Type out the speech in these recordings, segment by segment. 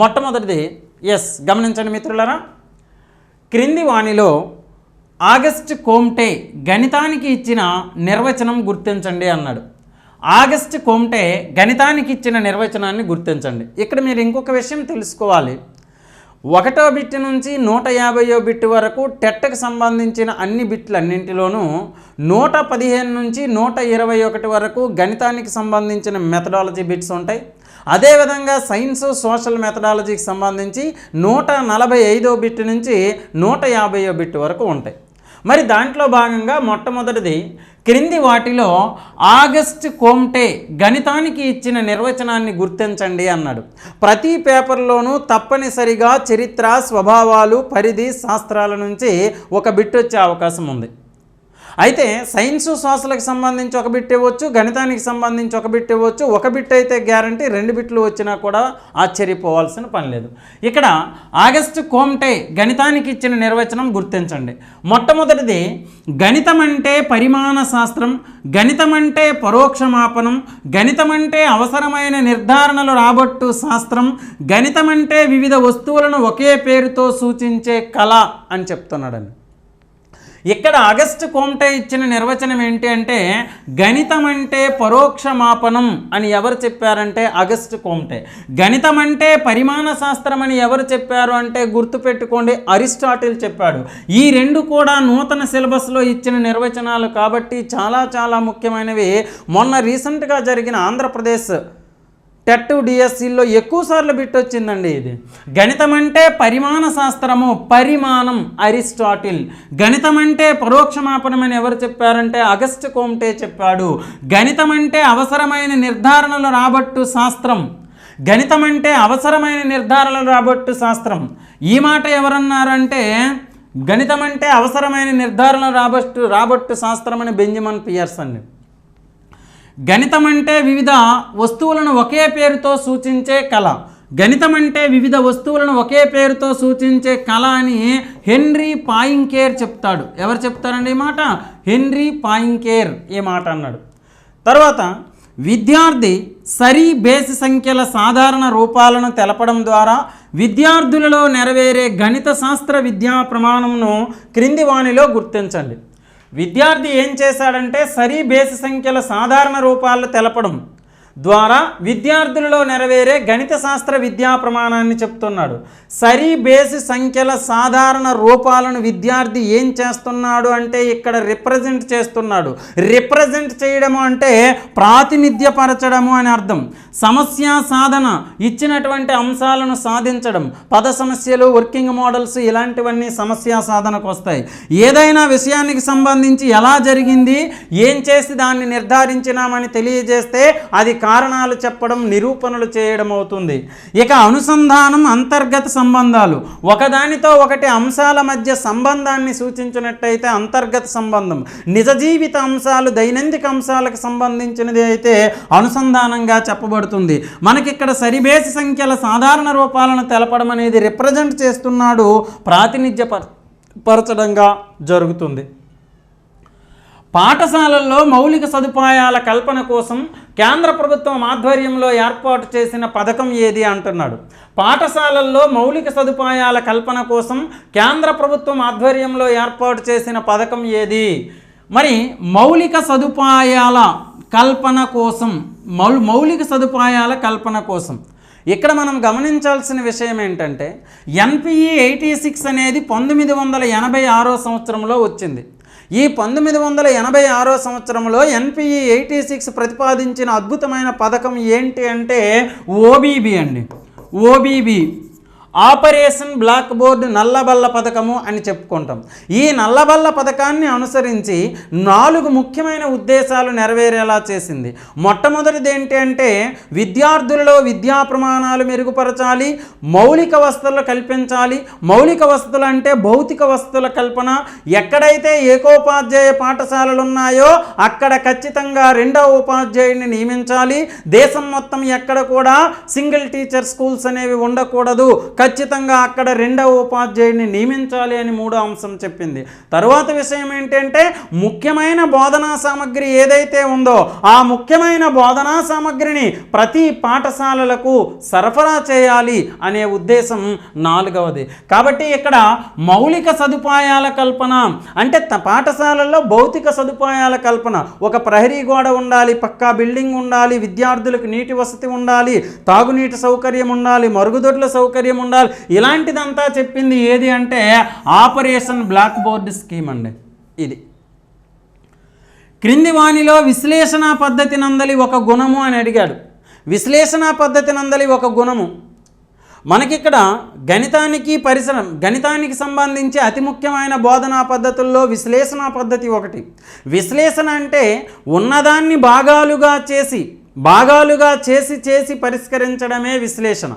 మొట్టమొదటిది ఎస్ గమనించండి మిత్రులరా. క్రింది వాణిలో ఆగస్ట్ కోమ్టే గణితానికి ఇచ్చిన నిర్వచనం గుర్తించండి అన్నాడు. ఆగస్ట్ కోమ్టే గణితానికి ఇచ్చిన నిర్వచనాన్ని గుర్తించండి. ఇక్కడ మీరు ఇంకొక విషయం తెలుసుకోవాలి. ఒకటో బిట్ నుంచి నూట యాభైయో బిట్ వరకు టెట్కి సంబంధించిన అన్ని బిట్లన్నింటిలోనూ నూట పదిహేను నుంచి నూట ఇరవై ఒకటి వరకు గణితానికి సంబంధించిన మెథడాలజీ బిట్స్ ఉంటాయి. అదేవిధంగా సైన్స్ సోషల్ మెథడాలజీకి సంబంధించి నూట నలభై ఐదో బిట్ నుంచి నూట యాభైయో బిట్ వరకు ఉంటాయి. మరి దాంట్లో భాగంగా మొట్టమొదటిది క్రింది వాటిలో ఆగస్ట్ కోమ్టే గణితానికి ఇచ్చిన నిర్వచనాన్ని గుర్తించండి అన్నాడు. ప్రతి పేపర్లోనూ తప్పనిసరిగా చరిత్ర స్వభావాలు పరిధి శాస్త్రాల నుంచి ఒక బిట్ వచ్చే అవకాశం ఉంది. అయితే సైన్స్ శ్వాసలకు సంబంధించి ఒక బిట్ ఇవ్వచ్చు గణితానికి సంబంధించి ఒక బిట్ ఇవ్వచ్చు ఒక బిట్ అయితే గ్యారంటీ రెండు బిట్లు వచ్చినా కూడా ఆశ్చర్యపోవాల్సిన పని లేదు. ఇక్కడ ఆగస్టు కోమ్టే గణితానికి ఇచ్చిన నిర్వచనం గుర్తించండి. మొట్టమొదటిది గణితం అంటే పరిమాణ శాస్త్రం గణితం అంటే పరోక్షమాపనం గణితం అంటే అవసరమైన నిర్ధారణలు రాబట్టు శాస్త్రం గణితం అంటే వివిధ వస్తువులను ఒకే పేరుతో సూచించే కళ అని చెప్తున్నాడండి. ఇక్కడ అగస్ట్ కోమ్టే ఇచ్చిన నిర్వచనం ఏంటి అంటే గణితం అంటే పరోక్ష మాపనం అని ఎవరు చెప్పారంటే అగస్ట్ కోమ్టే. గణితం అంటే పరిమాణ శాస్త్రం అని ఎవరు చెప్పారు అంటే గుర్తుపెట్టుకోండి అరిస్టాటిల్ చెప్పాడు. ఈ రెండు కూడా నూతన సిలబస్లో ఇచ్చిన నిర్వచనాలు కాబట్టి చాలా చాలా ముఖ్యమైనవి. మొన్న రీసెంట్గా జరిగిన ఆంధ్రప్రదేశ్ టెట్ డిఎస్సిలో ఎక్కువ సార్లు బిట్ వచ్చిందండి ఇది. గణితం అంటే పరిమాణ శాస్త్రము పరిమాణం అరిస్టాటిల్. గణితం అంటే పరోక్షమాపనం అని ఎవరు చెప్పారంటే అగస్ట్ కోమ్టే చెప్పాడు. గణితం అంటే అవసరమైన నిర్ధారణలు రాబట్టు శాస్త్రం. గణితం అంటే అవసరమైన నిర్ధారణలు రాబట్టు శాస్త్రం. ఈ మాట ఎవరన్నారంటే గణితం అంటే అవసరమైన నిర్ధారణ రాబట్టు రాబట్టు శాస్త్రం అని బెంజమన్ పియర్స్ అండి గణితం అంటే వివిధ వస్తువులను ఒకే పేరుతో సూచించే కళ. గణితం అంటే వివిధ వస్తువులను ఒకే పేరుతో సూచించే కళ అని హెన్రీ పాయింకేర్ చెప్తాడు. ఎవరు చెప్తారండి ఈ మాట? హెన్రీ పాయింకేర్ ఈ మాట అన్నాడు. తర్వాత విద్యార్థి సరి బేసి సంఖ్యల సాధారణ రూపాలను తెలపడం ద్వారా విద్యార్థులలో నెరవేరే గణిత శాస్త్ర విద్యా ప్రమాణంను క్రింది వాణిలో గుర్తించండి. విద్యార్థి ఏం చేశాడంటే సరి బేసి సంఖ్యల సాధారణ రూపాలు తెలపడం. ద్వారా విద్యార్థులలో నెరవేరే గణిత శాస్త్ర విద్యా ప్రమాణాన్ని చెప్తున్నాడు. సరి బేసి సంఖ్యల సాధారణ రూపాలను విద్యార్థి ఏం చేస్తున్నాడు అంటే ఇక్కడ రిప్రజెంట్ చేస్తున్నాడు. రిప్రజెంట్ చేయడము అంటే ప్రాతినిధ్యపరచడము అని అర్థం. సమస్య సాధన ఇచ్చినటువంటి అంశాలను సాధించడం. పద సమస్యలు వర్కింగ్ మోడల్స్ ఇలాంటివన్నీ సమస్య సాధనకు వస్తాయి. ఏదైనా విషయానికి సంబంధించి ఎలా జరిగింది ఏం చేసి దాన్ని నిర్ధారించినామని తెలియజేస్తే అది కారణాలు చెప్పడం నిరూపణలు చేయడం అవుతుంది. ఇక అనుసంధానం అంతర్గత సంబంధాలు. ఒకదానితో ఒకటి అంశాల మధ్య సంబంధాన్ని సూచించినట్టయితే అంతర్గత సంబంధం. నిజ జీవిత అంశాలు దైనందిక అంశాలకు సంబంధించినది అయితే అనుసంధానంగా చెప్పబడుతుంది. మనకి ఇక్కడ సరిబేసి సంఖ్యల సాధారణ రూపాలను తెలపడం అనేది రిప్రజెంట్ చేస్తున్నాడు ప్రాతినిధ్య పరచడంగా జరుగుతుంది. పాఠశాలల్లో మౌలిక సదుపాయాల కల్పన కోసం కేంద్ర ప్రభుత్వం ఆధ్వర్యంలో ఏర్పాటు చేసిన పథకం ఏది అంటున్నాడు? పాఠశాలల్లో మౌలిక సదుపాయాల కల్పన కోసం కేంద్ర ప్రభుత్వం ఆధ్వర్యంలో ఏర్పాటు చేసిన పథకం ఏది? మరి మౌలిక సదుపాయాల కల్పన కోసం మౌ మౌలిక సదుపాయాల కల్పన కోసం ఇక్కడ మనం గమనించాల్సిన విషయం ఏంటంటే ఎన్పిఈ ఎయిటీ సిక్స్ అనేది పంతొమ్మిది వందల ఎనభై ఆరో సంవత్సరంలో వచ్చింది. ఈ పంతొమ్మిది వందల ఎనభై ఆరో సంవత్సరంలో ఎన్పిఈ ఎయిటీ సిక్స్ ప్రతిపాదించిన అద్భుతమైన పథకం ఏంటి అంటే ఓబీబీ అండి. ఓబీబీ ఆపరేషన్ బ్లాక్ బోర్డ్ నల్లబల్ల పథకము అని చెప్పుకుంటాం. ఈ నల్లబల్ల పథకాన్ని అనుసరించి నాలుగు ముఖ్యమైన ఉద్దేశాలు నెరవేరేలా చేసింది. మొట్టమొదటిది ఏంటి అంటే విద్యార్థులలో విద్యా ప్రమాణాలు మెరుగుపరచాలి మౌలిక వసతులు కల్పించాలి. మౌలిక వసతులు అంటే భౌతిక వసతుల కల్పన. ఎక్కడైతే ఏకోపాధ్యాయ పాఠశాలలు ఉన్నాయో అక్కడ ఖచ్చితంగా రెండవ ఉపాధ్యాయుడిని నియమించాలి. దేశం మొత్తం ఎక్కడ కూడా సింగిల్ టీచర్ స్కూల్స్ అనేవి ఉండకూడదు. ఖచ్చితంగా అక్కడ రెండవ ఉపాధ్యాయుడిని నియమించాలి అని మూడో అంశం చెప్పింది. తరువాత విషయం ఏంటంటే ముఖ్యమైన బోధనా సామగ్రి ఏదైతే ఉందో ఆ ముఖ్యమైన బోధనా సామగ్రిని ప్రతి పాఠశాలలకు సరఫరా చేయాలి అనే ఉద్దేశం నాలుగవది. కాబట్టి ఇక్కడ మౌలిక సదుపాయాల కల్పన అంటే త- పాఠశాలల్లో భౌతిక సదుపాయాల కల్పన. ఒక ప్రహరీ గోడ ఉండాలి పక్కా బిల్డింగ్ ఉండాలి విద్యార్థులకు నీటి వసతి ఉండాలి తాగునీటి సౌకర్యం ఉండాలి మరుగుదొడ్ల సౌకర్యం ఉండాలి ఇలాంటిదంతా చెప్పింది ఏది అంటే ఆపరేషన్ బ్లాక్ బోర్డ్ స్కీమ్ అండి. ఇది. క్రింది వాణిలో విశ్లేషణ పద్ధతి నందలి ఒక గుణము అని అడిగాడు. విశ్లేషణ పద్ధతి నందలి ఒక గుణము. మనకిక్కడ గణితానికి పరిసరం గణితానికి సంబంధించి అతి ముఖ్యమైన బోధనా పద్ధతుల్లో విశ్లేషణ పద్ధతి ఒకటి. విశ్లేషణ అంటే ఉన్నదాన్ని భాగాలుగా చేసి భాగాలుగా చేసి చేసి పరిష్కరించడమే విశ్లేషణ.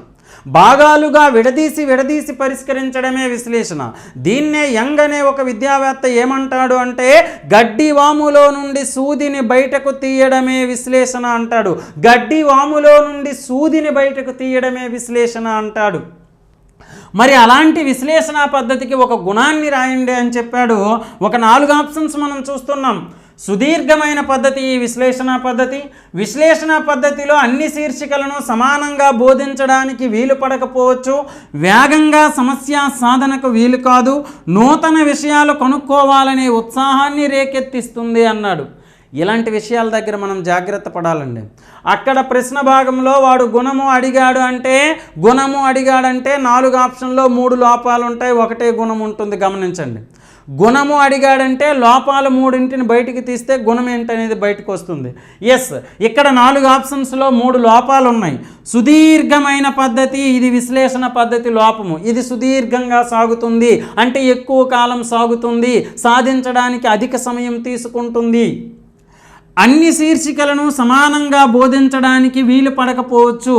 భాగాలుగా విడదీసి విడదీసి పరిష్కరించడమే విశ్లేషణ. దీన్నే యంగ్ అనే ఒక విద్యావేత్త ఏమంటాడు అంటే గడ్డి వాములో నుండి సూదిని బయటకు తీయడమే విశ్లేషణ అంటాడు. గడ్డి వాములో నుండి సూదిని బయటకు తీయడమే విశ్లేషణ అంటాడు. మరి అలాంటి విశ్లేషణ పద్ధతికి ఒక గుణాన్ని రాయండి అని చెప్పాడు. ఒక నాలుగు ఆప్షన్స్ మనం చూస్తున్నాం. సుదీర్ఘమైన పద్ధతి ఈ విశ్లేషణ పద్ధతి. విశ్లేషణ పద్ధతిలో అన్ని శీర్షికలను సమానంగా బోధించడానికి వీలు పడకపోవచ్చు. వేగంగా సమస్య సాధనకు వీలు కాదు. నూతన విషయాలు కనుక్కోవాలనే ఉత్సాహాన్ని రేకెత్తిస్తుంది అన్నాడు. ఇలాంటి విషయాల దగ్గర మనం జాగ్రత్త పడాలండి. అక్కడ ప్రశ్న భాగంలో వాడు గుణము అడిగాడు అంటే గుణము అడిగాడంటే నాలుగు ఆప్షన్లో మూడు లోపాలు ఉంటాయి ఒకటే గుణం ఉంటుంది. గమనించండి. గుణము అడిగాడంటే లోపాలు మూడింటిని బయటికి తీస్తే గుణం ఏంటనేది బయటకు వస్తుంది ఎస్ ఇక్కడ నాలుగు ఆప్షన్స్లో మూడు లోపాలు ఉన్నాయి సుదీర్ఘమైన పద్ధతి ఇది విశ్లేషణ పద్ధతి లోపము. ఇది సుదీర్ఘంగా సాగుతుంది అంటే ఎక్కువ కాలం సాగుతుంది సాధించడానికి అధిక సమయం తీసుకుంటుంది. అన్ని శీర్షికలను సమానంగా బోధించడానికి వీలు పడకపోవచ్చు.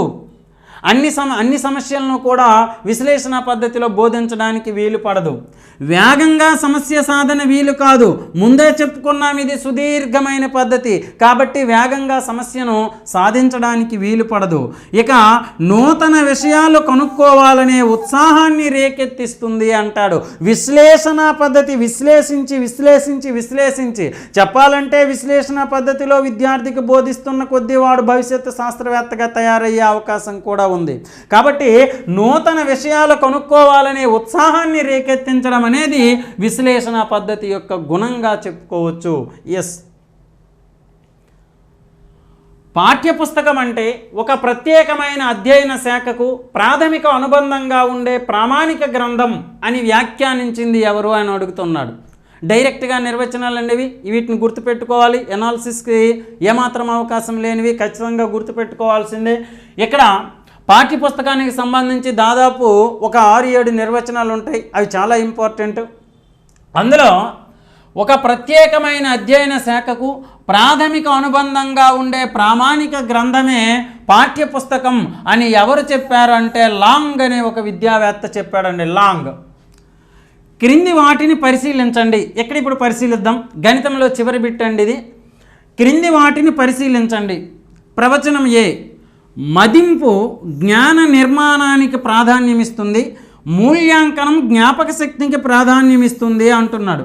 అన్ని సమ అన్ని సమస్యలను కూడా విశ్లేషణ పద్ధతిలో బోధించడానికి వీలు పడదు. వేగంగా సమస్య సాధన వీలు కాదు. ముందే చెప్పుకున్నాం ఇది సుదీర్ఘమైన పద్ధతి. కాబట్టి వేగంగా సమస్యను సాధించడానికి వీలు పడదు. ఇక నూతన విషయాలు కనుక్కోవాలనే ఉత్సాహాన్ని రేకెత్తిస్తుంది అంటాడు. విశ్లేషణ పద్ధతి విశ్లేషించి విశ్లేషించి విశ్లేషించి. చెప్పాలంటే విశ్లేషణ పద్ధతిలో విద్యార్థికి బోధిస్తున్న కొద్దీ వాడు భవిష్యత్తు శాస్త్రవేత్తగా తయారయ్యే అవకాశం కూడా ఉంది. కాబట్టి నూతన విషయాలు కనుక్కోవాలనే ఉత్సాహాన్ని రేకెత్తించడం అనేది విశ్లేషణ పద్ధతి యొక్క గుణంగా చెప్పుకోవచ్చు. ఎస్ పాఠ్యపుస్తకం అంటే ఒక ప్రత్యేకమైన అధ్యయన శాఖకు ప్రాథమిక అనుబంధంగా ఉండే ప్రామాణిక గ్రంథం అని వ్యాఖ్యానించింది ఎవరు అని అడుగుతున్నాడు. డైరెక్ట్గా నిర్వచనాలు అనేవి వీటిని గుర్తుపెట్టుకోవాలి. ఎనాలిసిస్కి ఏమాత్రం అవకాశం లేనివి ఖచ్చితంగా గుర్తుపెట్టుకోవాల్సిందే. ఇక్కడ పాఠ్యపుస్తకానికి సంబంధించి దాదాపు ఒక ఆరు ఏడు నిర్వచనాలు ఉంటాయి. అవి చాలా ఇంపార్టెంట్ అందులో ఒక ప్రత్యేకమైన అధ్యయన శాఖకు ప్రాథమిక అనుబంధంగా ఉండే ప్రామాణిక గ్రంథమే పాఠ్యపుస్తకం అని ఎవరు చెప్పారు అంటే లాంగ్ అనే ఒక విద్యావేత్త చెప్పాడండి. లాంగ్. క్రింది వాటిని పరిశీలించండి. ఎక్కడ ఇప్పుడు పరిశీలిద్దాం? గణితంలో చివరి బిట్ అండి ఇది. క్రింది వాటిని పరిశీలించండి. ప్రవచనం ఏ? మదింపు జ్ఞాన నిర్మాణానికి ప్రాధాన్యం ఇస్తుంది మూల్యాంకనం జ్ఞాపక శక్తికి ప్రాధాన్యం ఇస్తుంది అంటున్నాడు.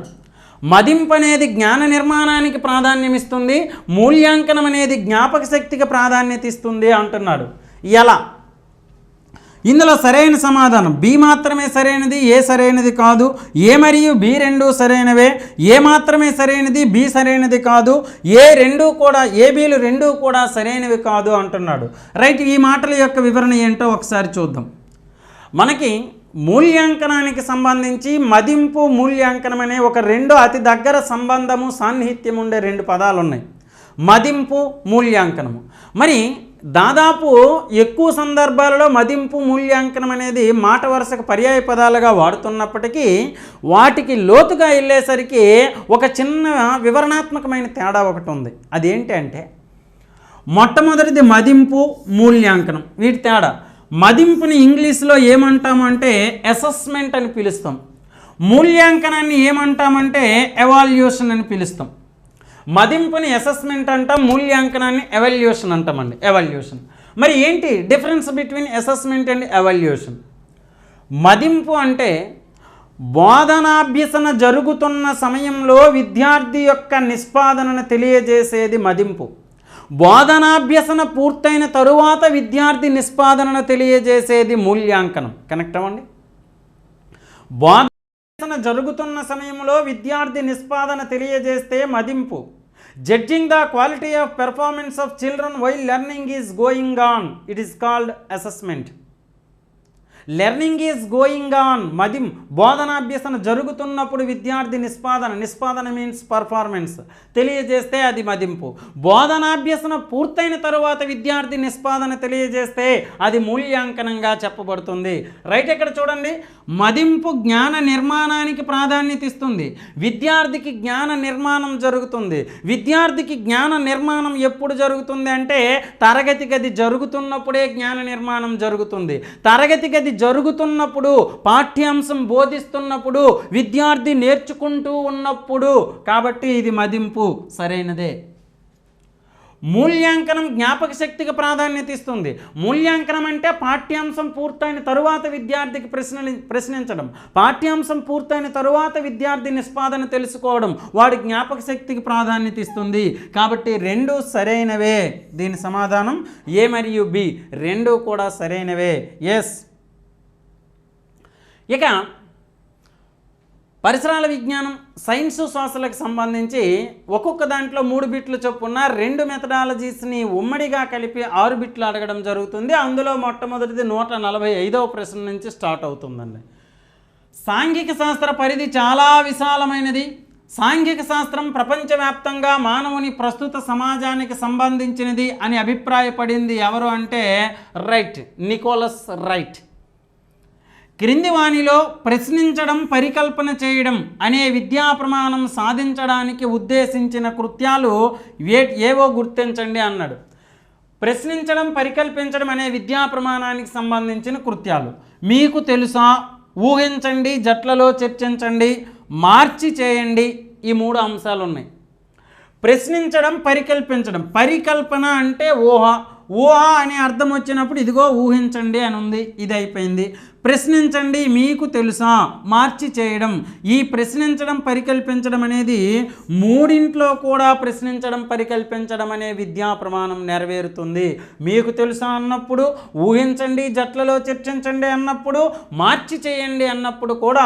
మదింపు అనేది జ్ఞాన నిర్మాణానికి ప్రాధాన్యం ఇస్తుంది మూల్యాంకనం అనేది జ్ఞాపక శక్తికి ప్రాధాన్యత ఇస్తుంది అంటున్నాడు. ఎలా? ఇందులో సరైన సమాధానం. బి మాత్రమే సరైనది ఏ సరైనది కాదు. ఏ మరియు బి రెండు సరైనవే. ఏ మాత్రమే సరైనది బి సరైనది కాదు. ఏ రెండు కూడా ఏబీలు రెండు కూడా సరైనవి కాదు అంటున్నాడు. రైట్ ఈ మాటల యొక్క వివరణ ఏంటో ఒకసారి చూద్దాం. మనకి మూల్యాంకనానికి సంబంధించి మదింపు మూల్యాంకనం అనే ఒక రెండు అతి దగ్గర సంబంధము సాన్నిహిత్యం ఉండే రెండు పదాలు ఉన్నాయి మదింపు మూల్యాంకనము. మరి దాదాపు ఎక్కువ సందర్భాలలో మదింపు మూల్యాంకనం అనేది మాట వరుసకు పర్యాయ పదాలుగా వాడుతున్నప్పటికీ వాటికి లోతుగా వెళ్ళేసరికి ఒక చిన్న వివరణాత్మకమైన తేడా ఒకటి ఉంది. అదేంటి అంటే మొట్టమొదటిది మదింపు మూల్యాంకనం. వీటి తేడా. మదింపుని ఇంగ్లీష్లో ఏమంటామంటే అసెస్మెంట్ అని పిలుస్తాం. మూల్యాంకనాన్ని ఏమంటామంటే ఎవాల్యూషన్ అని పిలుస్తాం. మదింపుని అసెస్మెంట్ అంటాం మూల్యాంకనాన్ని ఎవల్యూషన్ అంటామండి. ఎవల్యూషన్ మరి ఏంటి difference between assessment and evaluation మదింపు అంటే బోధనాభ్యసన జరుగుతున్న సమయంలో విద్యార్థి యొక్క నిష్పాదనను తెలియజేసేది మదింపు. బోధనాభ్యసన పూర్తయిన తరువాత విద్యార్థి నిష్పాదనను తెలియజేసేది మూల్యాంకనం. కనెక్ట్ అవ్వండి బోధన జరుగుతున్న సమయంలో విద్యార్థి నిష్పాదన తెలియజేస్తే మదింపు. Judging the quality of performance of children while learning is going on it is called assessment learning is going on మదిం బోధనాభ్యసన జరుగుతున్నప్పుడు విద్యార్థి నిష్పాదన నిష్పాదన మీన్స్ పర్ఫార్మెన్స్ తెలియజేస్తే అది మదింపు. బోధనాభ్యసన పూర్తయిన తరువాత విద్యార్థి నిష్పాదన తెలియజేస్తే అది మూల్యాంకనంగా చెప్పబడుతుంది. రైట్ ఇక్కడ చూడండి? మదింపు జ్ఞాన నిర్మాణానికి ప్రాధాన్యత ఇస్తుంది. విద్యార్థికి జ్ఞాన నిర్మాణం జరుగుతుంది. విద్యార్థికి జ్ఞాన నిర్మాణం ఎప్పుడు జరుగుతుంది అంటే తరగతి గది జరుగుతున్నప్పుడే జ్ఞాన నిర్మాణం జరుగుతుంది. తరగతి గది జరుగుతున్నప్పుడు పాఠ్యాంశం బోధిస్తున్నప్పుడు విద్యార్థి నేర్చుకుంటూ ఉన్నప్పుడు. కాబట్టి ఇది మదింపు. సరైనదే. మూల్యాంకనం జ్ఞాపక శక్తికి ప్రాధాన్యత ఇస్తుంది. మూల్యాంకనం అంటే పాఠ్యాంశం పూర్తయిన తరువాత విద్యార్థికి ప్రశ్న ప్రశ్నించడం. పాఠ్యాంశం పూర్తయిన తరువాత విద్యార్థి నిష్పాదన తెలుసుకోవడం వాడి జ్ఞాపక శక్తికి ప్రాధాన్యత ఇస్తుంది. కాబట్టి రెండు సరైనవే. దీని సమాధానం ఏ మరియు బి. రెండు కూడా సరైనవే. ఎస్. ఇక పరిసరాల విజ్ఞానం సైన్స్ శ్వాసలకు సంబంధించి ఒక్కొక్క దాంట్లో మూడు బిట్లు చొప్పున రెండు మెథడాలజీస్ని ఉమ్మడిగా కలిపి ఆరు బిట్లు అడగడం జరుగుతుంది. అందులో మొట్టమొదటిది నూట నలభై ఐదవ ప్రశ్న నుంచి స్టార్ట్ అవుతుందండి. సాంఘిక శాస్త్ర పరిధి చాలా విశాలమైనది. సాంఘిక శాస్త్రం ప్రపంచవ్యాప్తంగా మానవుని ప్రస్తుత సమాజానికి సంబంధించినది అని అభిప్రాయపడింది ఎవరు అంటే రైట్ నికోలస్ రైట్. క్రింది వాణిలో ప్రశ్నించడం పరికల్పన చేయడం అనే విద్యా ప్రమాణం సాధించడానికి ఉద్దేశించిన కృత్యాలు ఏ ఏవో గుర్తించండి అన్నాడు. ప్రశ్నించడం పరికల్పించడం అనే విద్యా ప్రమాణానికి సంబంధించిన కృత్యాలు. మీకు తెలుసా? ఊహించండి జట్లలో చర్చించండి మార్చి చేయండి ఈ మూడు అంశాలు ఉన్నాయి ప్రశ్నించడం పరికల్పించడం. పరికల్పన అంటే ఊహ. ఊహ అనే అర్థం వచ్చినప్పుడు ఇదిగో ఊహించండి అని ఉంది ఇది అయిపోయింది. ప్రశ్నించండి మీకు తెలుసా? మార్చి చేయడం. ఈ ప్రశ్నించడం పరికల్పించడం అనేది మూడింట్లో కూడా ప్రశ్నించడం పరికల్పించడం అనే విద్యా ప్రమాణం నెరవేరుతుంది. మీకు తెలుసా అన్నప్పుడు ఊహించండి జట్లలో చర్చించండి అన్నప్పుడు మార్చి చేయండి అన్నప్పుడు కూడా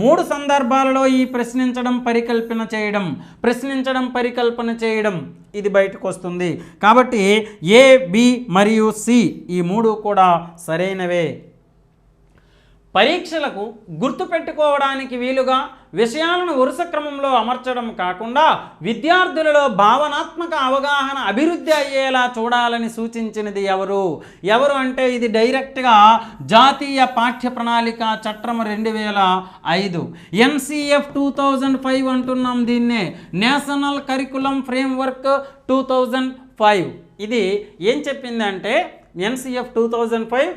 మూడు సందర్భాలలో ఈ ప్రశ్నించడం పరికల్పన చేయడం ప్రశ్నించడం పరికల్పన చేయడం ఇది బయటకు వస్తుంది. కాబట్టి ఏ బి మరియు సి ఈ మూడు కూడా సరైనవే. పరీక్షలకు గుర్తుపెట్టుకోవడానికి వీలుగా విషయాలను వరుస క్రమంలో అమర్చడం కాకుండా విద్యార్థులలో భావనాత్మక అవగాహన అభివృద్ధి అయ్యేలా చూడాలని సూచించినది ఎవరు? ఎవరు అంటే ఇది డైరెక్ట్గా జాతీయ పాఠ్య ప్రణాళిక చట్టం రెండు వేల ఐదు. ఎన్సిఎఫ్ టూ థౌజండ్ ఫైవ్ అంటున్నాం దీన్నే. National curriculum framework two thousand five. ఇది ఏం చెప్పిందంటే ఎన్సిఎఫ్ టూ థౌజండ్ ఫైవ్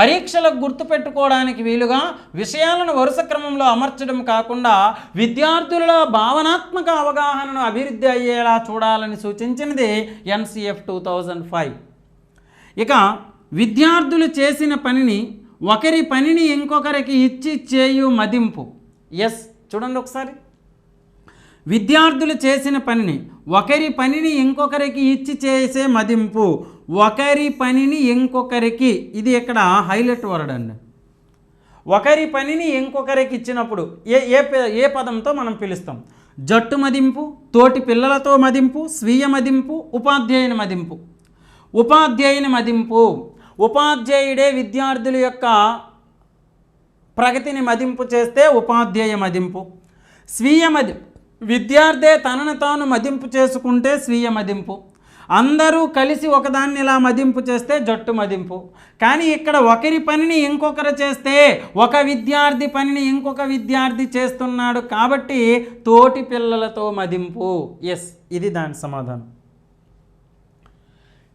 పరీక్షలకు గుర్తుపెట్టుకోవడానికి వీలుగా విషయాలను వరుస క్రమంలో అమర్చడం కాకుండా విద్యార్థులలో భావనాత్మక అవగాహనను అభివృద్ధి అయ్యేలా చూడాలని సూచించినది ఎన్సిఎఫ్ టూ థౌజండ్ ఫైవ్. ఇక విద్యార్థులు చేసిన పనిని ఒకరి పనిని ఇంకొకరికి ఇచ్చి చేయు మదింపు. ఎస్ చూడండి ఒకసారి. విద్యార్థులు చేసిన పనిని ఒకరి పనిని ఇంకొకరికి ఇచ్చి చేసే మదింపు. ఒకరి పనిని ఇంకొకరికి ఇది ఇక్కడ హైలైట్ వర్డ్ అండి. ఒకరి పనిని ఇంకొకరికి ఇచ్చినప్పుడు ఏ ఏ ఏ పదంతో మనం పిలుస్తాం? జట్టు మదింపు తోటి పిల్లలతో మదింపు స్వీయ మదింపు ఉపాధ్యాయుని మదింపు. ఉపాధ్యాయుని మదింపు. ఉపాధ్యాయుడే విద్యార్థుల యొక్క ప్రగతిని మదింపు చేస్తే ఉపాధ్యాయ మదింపు. స్వీయ మది విద్యార్థే తనను తాను మదింపు చేసుకుంటే స్వీయ మదింపు. అందరూ కలిసి ఒకదాన్ని ఇలా మదింపు చేస్తే జట్టు మదింపు. కానీ ఇక్కడ ఒకరి పనిని ఇంకొకరు చేస్తే ఒక విద్యార్థి పనిని ఇంకొక విద్యార్థి చేస్తున్నాడు కాబట్టి తోటి పిల్లలతో మదింపు. ఎస్ ఇది దాని సమాధానం.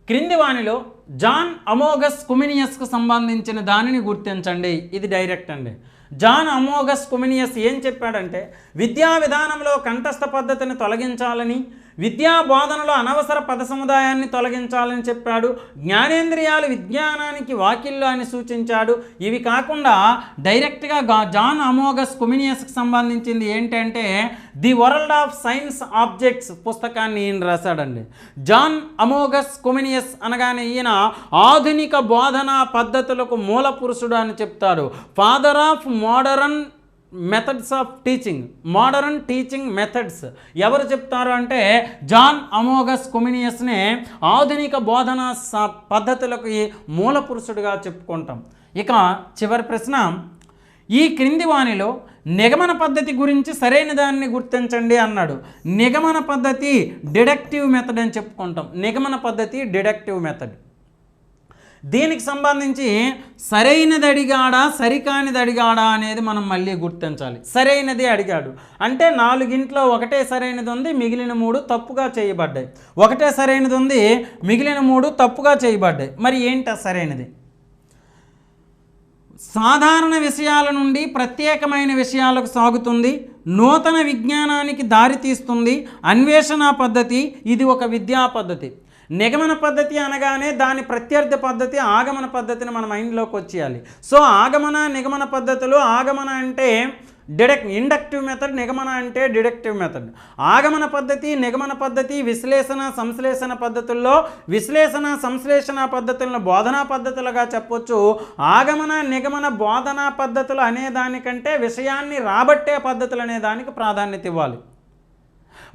క్రింది వాణిలో జాన్ అమోగస్ కుమినియస్కు సంబంధించిన దానిని గుర్తించండి. ఇది డైరెక్ట్ అండి. జాన్ అమోగస్ కుమినియస్ ఏం చెప్పాడంటే విద్యా విధానంలో కంఠస్థ పద్ధతిని తొలగించాలని విద్యా బోధనలో అనవసర పద సముదాయాన్ని తొలగించాలని చెప్పాడు. జ్ఞానేంద్రియాలు విజ్ఞానానికి వాకిల్లో అని సూచించాడు. ఇవి కాకుండా డైరెక్ట్గా జాన్ అమోగస్ కుమినియస్కి సంబంధించింది ఏంటంటే the world of science objects పుస్తకాన్ని ఈయన రాశాడండి. జాన్ అమోగస్ కుమినియస్ అనగానే ఈయన ఆధునిక బోధనా పద్ధతులకు మూల పురుషుడు అని చెప్తాడు. Father of modern methods of teaching modern teaching methods ఎవరు చెప్తారు అంటే జాన్ అమోగస్ కుమినియస్నే ఆధునిక బోధనా పద్ధతులకు మూల పురుషుడిగా చెప్పుకుంటాం. ఇక చివరి ప్రశ్న ఈ క్రింది వాణిలో నిగమన పద్ధతి గురించి సరైన దాన్ని గుర్తించండి అన్నాడు. నిగమన పద్ధతి డిడక్టివ్ మెథడ్ అని చెప్పుకుంటాం. నిగమన పద్ధతి డిడక్టివ్ మెథడ్ దీనికి సంబంధించి సరైనది అడిగాడా సరికానిది అడిగాడా అనేది మనం మళ్ళీ గుర్తించాలి. సరైనది అడిగాడు. అంటే నాలుగింట్లో ఒకటే సరైనది ఉంది మిగిలిన మూడు తప్పుగా చేయబడ్డాయి. ఒకటే సరైనది ఉంది మిగిలిన మూడు తప్పుగా చేయబడ్డాయి. మరి ఏంటి సరైనది? సాధారణ విషయాల నుండి ప్రత్యేకమైన విషయాలకు సాగుతుంది నూతన విజ్ఞానానికి దారితీస్తుంది అన్వేషణ పద్ధతి ఇది ఒక విద్యా పద్ధతి. నిగమన పద్ధతి అనగానే దాని ప్రత్యర్థి పద్ధతి ఆగమన పద్ధతిని మన మైండ్లోకి వచ్చేయాలి. సో ఆగమన నిగమన పద్ధతులు ఆగమన అంటే డిడక్ట్ ఇండక్టివ్ మెథడ్ నిగమన అంటే డిడక్టివ్ మెథడ్. ఆగమన పద్ధతి నిగమన పద్ధతి విశ్లేషణ సంశ్లేషణ పద్ధతుల్లో విశ్లేషణ సంశ్లేషణ పద్ధతులను బోధనా పద్ధతులుగా చెప్పొచ్చు. ఆగమన నిగమన బోధనా పద్ధతులు అనే దానికంటే విషయాన్ని రాబట్టే పద్ధతులు అనే దానికి ప్రాధాన్యత ఇవ్వాలి.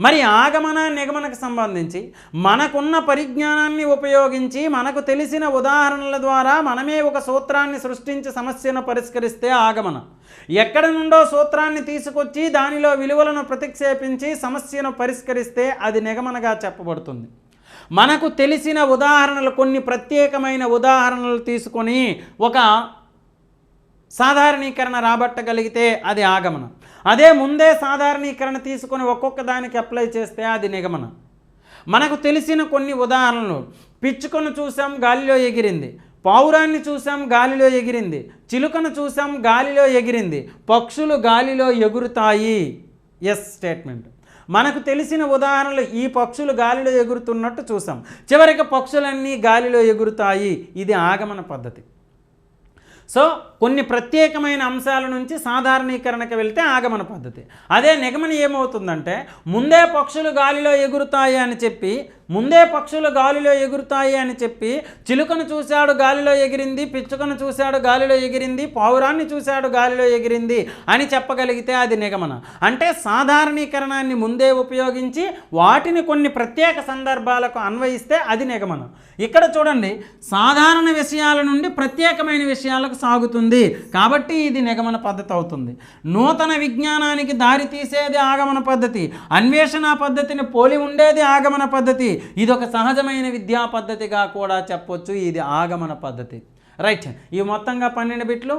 మరి ఆగమన నిగమనకు సంబంధించి మనకున్న పరిజ్ఞానాన్ని ఉపయోగించి మనకు తెలిసిన ఉదాహరణల ద్వారా మనమే ఒక సూత్రాన్ని సృష్టించి సమస్యను పరిష్కరిస్తే ఆగమనం. ఎక్కడ నుండో సూత్రాన్ని తీసుకొచ్చి దానిలో విలువలను ప్రతిక్షేపించి సమస్యను పరిష్కరిస్తే అది నిగమనగా చెప్పబడుతుంది. మనకు తెలిసిన ఉదాహరణలు కొన్ని ప్రత్యేకమైన ఉదాహరణలు తీసుకొని ఒక సాధారణీకరణ రాబట్టగలిగితే అది ఆగమనం. అదే ముందే సాధారణీకరణ తీసుకొని ఒక్కొక్క దానికి అప్లై చేస్తే అది నిగమనం. మనకు తెలిసిన కొన్ని ఉదాహరణలు. పిచ్చుకను చూసాం గాలిలో ఎగిరింది. పావురాన్ని చూసాం గాలిలో ఎగిరింది. చిలుకను చూసాం గాలిలో ఎగిరింది. పక్షులు గాలిలో ఎగురుతాయి. ఎస్ స్టేట్మెంట్ మనకు తెలిసిన ఉదాహరణలు ఈ పక్షులు గాలిలో ఎగురుతున్నట్టు చూసాం. చివరికి పక్షులన్నీ గాలిలో ఎగురుతాయి. ఇది ఆగమన పద్ధతి. సో కొన్ని ప్రత్యేకమైన అంశాల నుంచి సాధారణీకరణకు వెళ్తే ఆగమన పద్ధతి. అదే నిగమన ఏమవుతుందంటే ముందే పక్షులు గాలిలో ఎగురుతాయి అని చెప్పి ముందే పక్షులు గాలిలో ఎగురుతాయి అని చెప్పి చిలుకను చూశాడు గాలిలో ఎగిరింది పిచ్చుకను చూశాడు గాలిలో ఎగిరింది పావురాన్ని చూశాడు గాలిలో ఎగిరింది అని చెప్పగలిగితే అది నిగమన. అంటే సాధారణీకరణాన్ని ముందే ఉపయోగించి వాటిని కొన్ని ప్రత్యేక సందర్భాలకు అన్వయిస్తే అది నిగమనం. ఇక్కడ చూడండి సాధారణ విషయాల నుండి ప్రత్యేకమైన విషయాలకు సాగుతుంది కాబట్టి ఇది నిగమన పద్ధతి అవుతుంది. నూతన విజ్ఞానానికి దారి తీసేది ఆగమన పద్ధతి. అన్వేషణ పద్ధతిని పోలి ఉండేది ఆగమన పద్ధతి. ఇది ఒక సహజమైన విద్యా పద్ధతిగా కూడా చెప్పొచ్చు. ఇది ఆగమన పద్ధతి. రైట్. ఇవి మొత్తంగా పన్నెండు బిట్లు.